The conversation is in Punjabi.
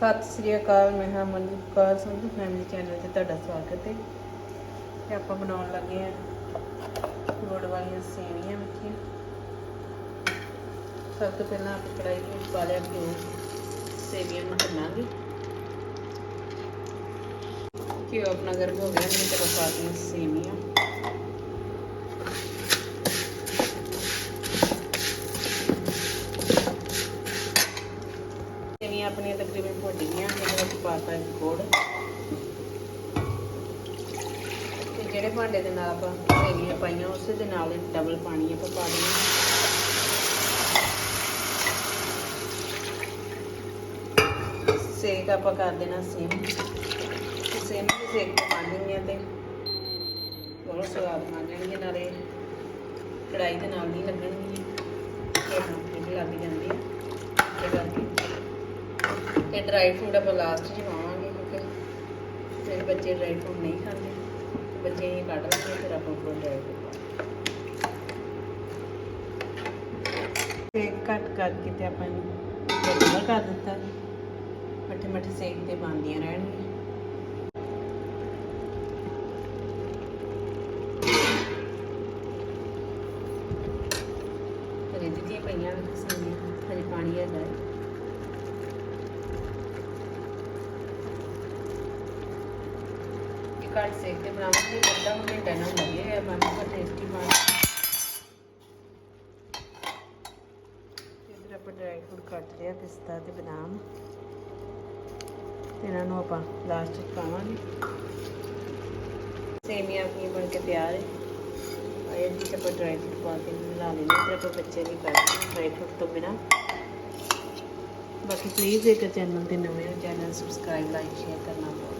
ਸਤਿ ਸ੍ਰੀ ਅਕਾਲ, ਮੈਂ ਹਾਂ ਮਨਦੀਪ ਕੌਰ, ਸੰਧੂ ਫੈਮਿਲੀ ਚੈਨਲ ਤੇ ਤੁਹਾਡਾ ਸਵਾਗਤ ਹੈ। ਤੇ ਆਪਾਂ ਬਣਾਉਣ ਲੱਗੇ ਆ ਗੁੜ ਵਾਲੀਆਂ ਸੇਵੀਆਂ ਮਿੱਠੀਆਂ। ਸਭ ਤੋਂ ਪਹਿਲਾਂ ਆਪਾਂ ਕੜਾਈ ਵਿੱਚ ਪਾ ਲਿਆ ਘਿਓ ਸੇਵੀਆਂ ਨੂੰ ਭੁੰਨਾਂਗੇ। ਘਿਓ ਆਪਣਾ ਗਰਮ ਹੋ ਗਿਆ, ਨਹੀਂ ਤਾਂ ਪਾ ਦਿਆਂ ਸੇਵੀਆਂ। ਪਾਤਾ ਗੁੜ ਤੇ ਜਿਹੜੇ ਭਾਂਡੇ ਦੇ ਨਾਲ ਆਪਾਂ ਸੇਵੀਆਂ ਪਾਈਆਂ, ਉਸੇ ਦੇ ਨਾਲ ਡਬਲ ਪਾਣੀ ਆਪਾਂ ਪਾ ਦੇਣਾ। ਸੇਕ ਆਪਾਂ ਕਰ ਦੇਣਾ ਸੇਮ। ਤੇ ਸੇਮ ਸੇਕ ਤੇ ਬਣ ਗਈਆਂ ਤੇ ਬਹੁਤ ਸਵਾਦ ਬਣ ਜਾਣਗੇ, ਨਾਲੇ ਕੜਾਈ ਦੇ ਨਾਲ ਨਹੀਂ ਲੱਗਣਗੀਆਂ ਤੇ ਹਾਂ ਇਹ ਲੱਗ ਜਾਂਦੀ ਹੈ ਤੇ ਕਰਕੇ ਤੇ ਡਰਾਈ ਫਰੂਟ ਆਪਾਂ ਲਾਸਟ 'ਚ ਪਾਵਾਂਗੇ ਕਿਉਂਕਿ ਮੇਰੇ ਬੱਚੇ ਡਰਾਈ ਫਰੂਟ ਨਹੀਂ ਖਾਂਦੇ। ਬੱਚੇ ਇਹ ਕੱਢ ਲੈਂਦੇ ਫਿਰ ਆਪਾਂ ਉੱਪਰ ਡਰਾਈ ਫਰੂਟ ਸੇਕ ਕੱਟ ਕਰਕੇ ਤੇ ਆਪਾਂ ਇਹਨੂੰ ਬਦਲਾ ਕਰ ਦਿੱਤਾ। ਮੱਠੇ ਮੱਠੇ ਸੇਕ ਤੇ ਬਣਦੀਆਂ ਰਹਿਣਗੀਆਂ। ਰਿੱਝ ਦੀਆਂ ਪਈਆਂ ਸਾਡੀਆਂ ਹਜੇ ਪਾਣੀ ਹੈਗਾ। ਹੈ ਘੱਟ ਸੇਕ ਤੇ ਬਣਾਵਾਂਗੇ ਅੱਧਾ ਕੁ ਘੰਟਾ ਨਾਲ ਲੱਗੇ ਬਣ ਕੇ ਟੇਸਟੀ ਬਣ ਇਧਰ ਆਪਾਂ ਡਰਾਈ ਫਰੂਟ ਕੱਟ ਲਿਆ, ਪਿਸਤਾ ਤੇ ਬਦਾਮ। ਤੇ ਇਹਨਾਂ ਨੂੰ ਆਪਾਂ ਲਾਸਟ ਚ ਪਾਵਾਂਗੇ ਸੇਮੀਆਂ ਆਪਣੀਆਂ ਬਣ ਕੇ ਤਿਆਰ ਹੈ ਆਏ ਜੀ ਆਪਾਂ ਡਰਾਈ ਫਰੂਟ ਪਾ ਕੇ ਮਿਲਾ ਲੈਣੇ ਤੇ ਆਪਾਂ ਬੱਚੇ ਦੀ ਕਰਦੇ ਡਰਾਈ ਫਰੂਟ ਤੋਂ ਬਿਨਾ। ਬਾਕੀ ਪਲੀਜ਼ ਇੱਕ ਚੈਨਲ ਤੇ ਨਵੇਂ ਹੋ ਚੈਨਲ ਸਬਸਕ੍ਰਾਈਬ ਲਾਈਕ ਸ਼ੇਅਰ ਕਰਨਾ। ਬਹੁਤ